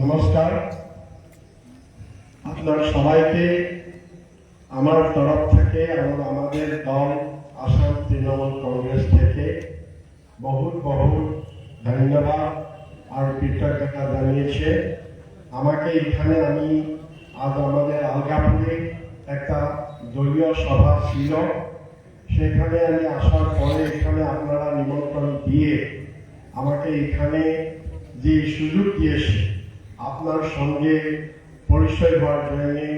নমস্কার। আপনার সবাইকে আমার তরফ থেকে এবং আমাদের দল আসাম তৃণমূল কংগ্রেস থেকে বহুত বহুত ধন্যবাদ আর কৃতজ্ঞতা জানিয়েছে। আমাকে এখানে আমি আজ আমাদের আলগাপুরে একটা দলীয় সভা ছিল। সেখানে আমি আসার পরে এখানে আপনারা নিমন্ত্রণ দিয়ে আমাকে এখানে যে সুযোগ দিয়েছে, আপনার সঙ্গে পরিচয় হওয়ার জন্যে,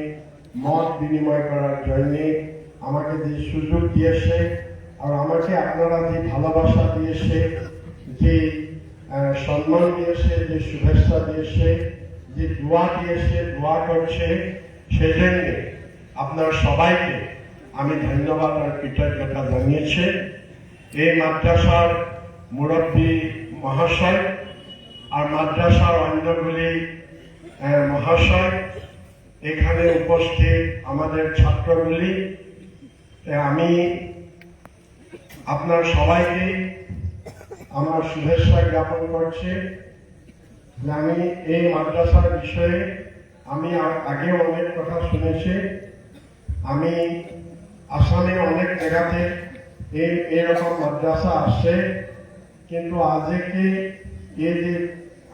মত বিনিময় করার জন্যে আমাকে যে সুযোগ দিয়েছে আর আমাকে আপনারা যে ভালোবাসা দিয়েছে, যে সম্মান দিয়েছে, যে শুভেচ্ছা দিয়েছে, যে দোয়া দিয়েছে, দোয়া করছে, সেজন্য আপনার সবাইকে আমি ধন্যবাদ আর কৃতজ্ঞতা জানিয়েছি। এই মাদ্রাসার মুরব্বী মহাশয় আর মাদ্রাসার অন্যগুলি মহাশয়, এখানে উপস্থিত আমাদের ছাত্রগুলি। আমি আপনার সবাইকে আমার শুভেচ্ছা জ্ঞাপন করছি আমি এই মাদ্রাসার বিষয়ে আমি আগেও অনেক কথা শুনেছি। আমি আসামে অনেক জায়গাতে এরকম মাদ্রাসা আসছে কিন্তু আজকে এই যে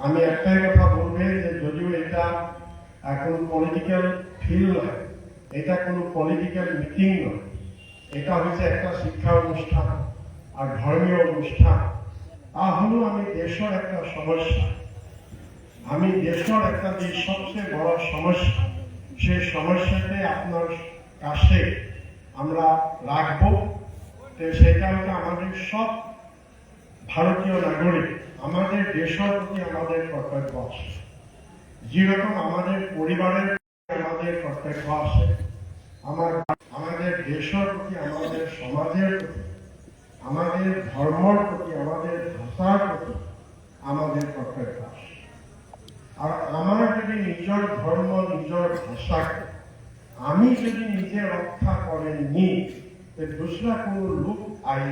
আমি একটাই কথা বলবে যে যদিও এটা এখন পলিটিক্যাল ফিল নয়, এটা কোনো পলিটিক্যাল মিটিং নয়। এটা হচ্ছে একটা শিক্ষা অনুষ্ঠান আর ধর্মীয় অনুষ্ঠান। তা হলো আমি দেশের একটা সমস্যা। আমি দেশের একটা যে সবচেয়ে বড় সমস্যা, সেই সমস্যাতে আপনার কাছে আমরা রাখব তো সেটা হচ্ছে আমাদের সব ভারতীয় নাগরিক, আমাদের দেশের প্রতি আমাদের কর্তব্য আছে। যেরকম আমাদের পরিবারের আমাদের কর্তব্য আছে, আমার আমাদের দেশের প্রতি, আমাদের সমাজের প্রতি, আমাদের ধর্মের প্রতি, আমাদের ভাষার প্রতি আমাদের কর্তব্য আছে। আর আমার যদি নিজের ধর্ম, নিজের ভাষাকে আমি যদি নিজে রক্ষা করেননি দুসরা কোনো লোক আই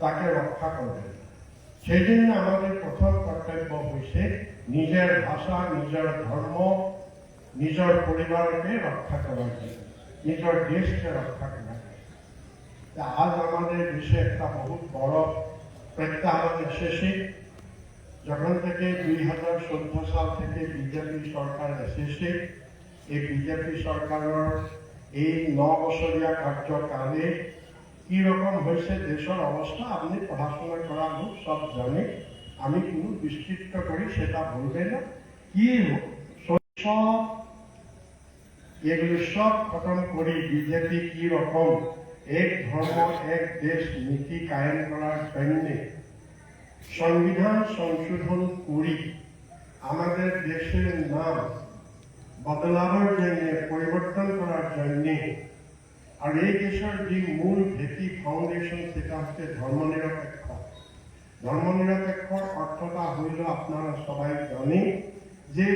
তাকে রক্ষা করবে। সেই জন্য আমাদের প্রথম কর্তব্য হয়েছে নিজের ভাষা, নিজের ধর্ম, নিজের পরিবারকে রক্ষা করার জন্য, নিজের দেশকে রক্ষা করার জন্য। আজ আমাদের দেশে একটা বহুত বড় প্রত্যাহ্বান এসেছে। যখন থেকে দুই হাজার চোদ্দ সাল থেকে বিজেপি সরকার এসেছে এই বিজেপি সরকারের এই ন বছৰীয়া কাৰ্যকালে কি রকম হয়েছে, দেশের অবস্থা, আপনি পড়াশোনা করা লোক সব জানে। আমি কোনো বিস্তৃত করি সেটা বলবে না। কি সব এগুলো সব খতম করি বিজেপি কি রকম এক ধর্ম, এক দেশ নীতি কায়েম করার জন্য সংবিধান সংশোধন করি, আমাদের দেশের নাম বদলাবার জন্য, পরিবর্তন করার জন্য। আর এই দেশের যে মূল ভিত্তি ফাউন্ডেশন সেটা হচ্ছে ধর্মনিরপেক্ষ। ধর্মনিরপেক্ষ অর্থটা হইল, আপনারা সবাই জানে যে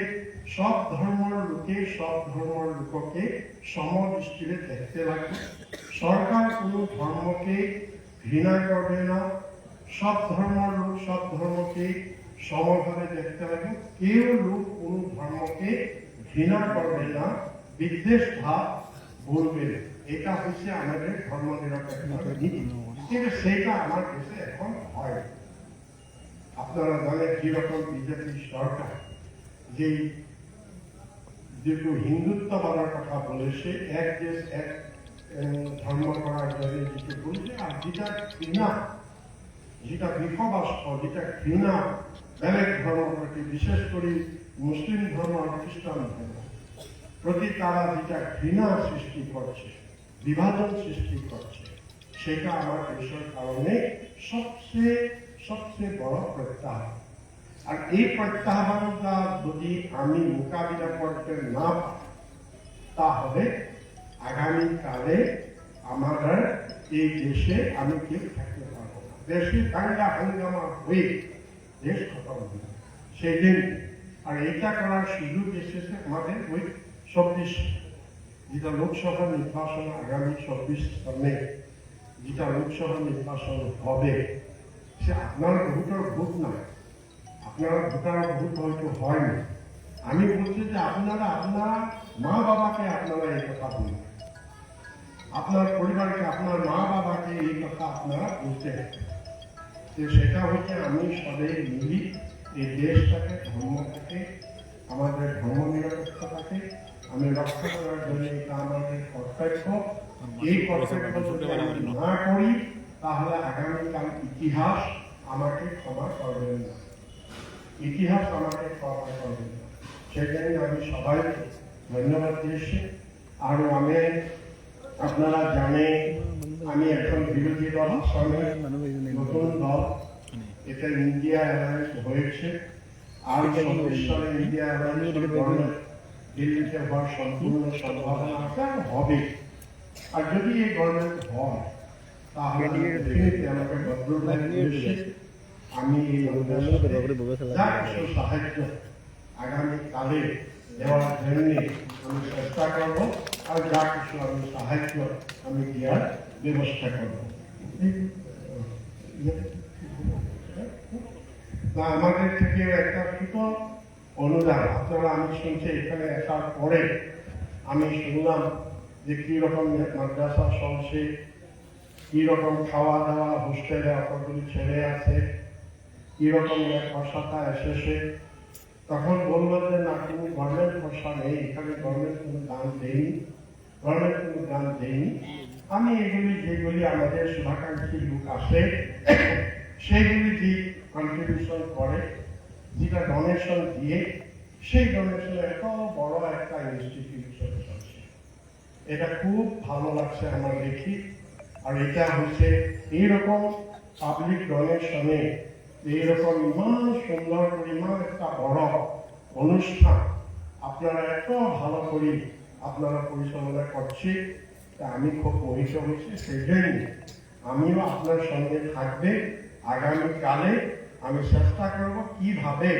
সব ধর্মের লোকে, সব ধর্মের লোককে সমদৃষ্টিতে দেখতে লাগবে সরকার কোনো ধর্মকে ঘৃণা করবে না। সব ধর্মের লোক, সব ধর্মকে সমভাবে দেখতে লাগবে কেউ লোক কোনো ধর্মকে ঘৃণা করবে না, বিদ্বেষ ভাব বলবে এটা হচ্ছে আমাদের ধর্ম নিরপেক্ষ নীতি কিন্তু সেটা আমার দেশে এখন হয়। আপনারা জানেন কীরকম বিজেপি সরকার যে যেটু হিন্দুত্ববাদের কথা বলেছে, এক দেশ, এক ধর্ম করার জন্য যেটু বলছে, আর যেটা ঘৃণা, যেটা বিপবাস্ত যেটা ঘৃণা বেলেগ ধর্ম বিশেষ করে মুসলিম ধর্ম আর খ্রিস্টান ধর্ম। প্রতি তারা যেটা ঘৃণা সৃষ্টি করছে, বিভাজন সৃষ্টি করছে, সেটা আমার দেশের কারণে সবচেয়ে সবচেয়ে বড় প্রত্যাহ্বান। আর এই প্রত্যাহ্বানটা যদি আমি মোকাবিলা করতে না তাহলে আগামীকালে আমাদের এই দেশে আমি কেউ থাকতে পারব না। দেশে দাঙ্গা, হাঙ্গামা হয়ে দেশ খতম হবে সেই দিন আর এটা করার সুযোগ এসেছে আমাদের ওই চব্বিশ, যেটা লোকসভা নির্বাচন আগামী চব্বিশ সামনে যেটা লোকসভা নির্বাচন হবে, সে আপনার ভোটার ভোট নয়। আপনারা ভোটার ভোট হয়তো হয়নি। আমি বলছি যে আপনারা আপনারা মা বাবাকে আপনারা এই কথা বলুন। আপনার পরিবারকে, আপনার মা বাবাকে এই কথা আপনারা বলতে যে সেটা হচ্ছে আমি সবাই মিলি এই দেশটাকে, ধর্মটাকে, আমাদের ধর্ম নিরপেক্ষতাকে আমি রক্ষা করার জন্য এটা আমাদের কর্তব্য। এই কর্তব্য যদি আমি না করি, তাহলে আগামীকাল ইতিহাস আমাকে ক্ষমা করবেন না। ইতিহাস আমাকে ক্ষমা করবেন না। সেজন্য আমি সবাইকে ধন্যবাদ দিয়েছি। আর আমি আপনারা জানেন আমি এখন বিরোধী আসামে নতুন দল এটা ইন্ডিয়া অ্যালায়েন্স হয়েছে আর চব্বিশ ইন্ডিয়া অ্যালায়েন্স দিল্লিতে হওয়ার সম্পূর্ণ সম্ভাবনা আছে আর হবে আর যদি এই গভর্নমেন্ট হয় তাহলে আমাকে আমি সাহায্য আগামী কালে দেওয়ার জন্য আমি চেষ্টা করব আর যা কিছু আমি সাহায্য আমি দেওয়ার ব্যবস্থা করব। না, আমাদের থেকে একটা ছোট অনুদান, আপনারা আমি শুনছি এখানে আসার পরে আমি শুনলাম যে কি রকম মাদ্রাসা চলছে, কি রকম খাওয়া দাওয়া হোস্টেলে অতগুলি ছেলে আছে, কি রকম ভাষাটা এসেছে তখন বলল যে, না কোনো গভর্নমেন্ট ভাষা নেই, এখানে গভর্নমেন্ট কোনো দান দেয়নি গভর্নমেন্ট কোনো দান দেয়নি আমি এগুলি যেগুলি আমাদের শুভাকাঙ্ক্ষী লোক আসে সেইগুলি যে কন্ট্রিবিউশন করে, যেটা ডোনেশন দিয়ে, সেই ডোনেশন এত বড় একটা ইনস্টিটিউশন চলছে। এটা খুব ভালো লাগছে আমার দেখি। আর এটা হচ্ছে এইরকম পাবলিক ডোনেশনে এইরকম ইমান, সুন্দর ইমান একটা বড় অনুষ্ঠান আপনারা এত ভালো করে আপনারা পরিচালনা করছে আমি খুব মোহিত হয়েছি সেই আমিও আপনার সঙ্গে থাকবে। আগামীকালে আমি চেষ্টা করব কীভাবে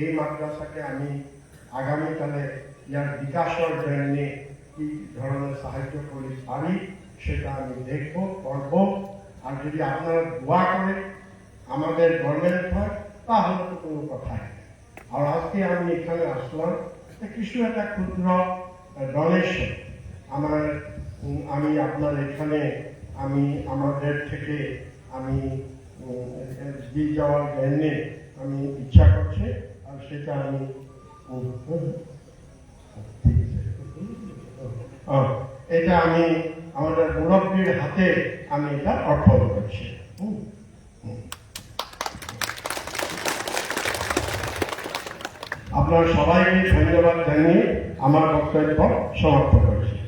এই মাদ্রাসাকে আমি আগামীকালে ইয়ার বিকাশের জন্য কি ধরনের সাহায্য করে পারি, সেটা আমি দেখব, করব। আর যদি আপনারা দোয়া করে আমাদের গভর্নমেন্ট হয় তাহলে তো কোনো কথাই আর আজকে আমি এখানে আসলাম কিছু একটা ক্ষুদ্র ডোনেশন আমার আমি আপনার এখানে, আমি, আমাদের থেকে আমি দিয়ে যাওয়ার জন্যে আমি ইচ্ছা করছি, আর সেটা আমি। এটা আমি আমাদের মুরব্বীর হাতে আমি এটা অর্পণ করছি আপনার সবাই ধন্যবাদ জানিয়ে আমার বক্তব্য সমাপ্ত করছি।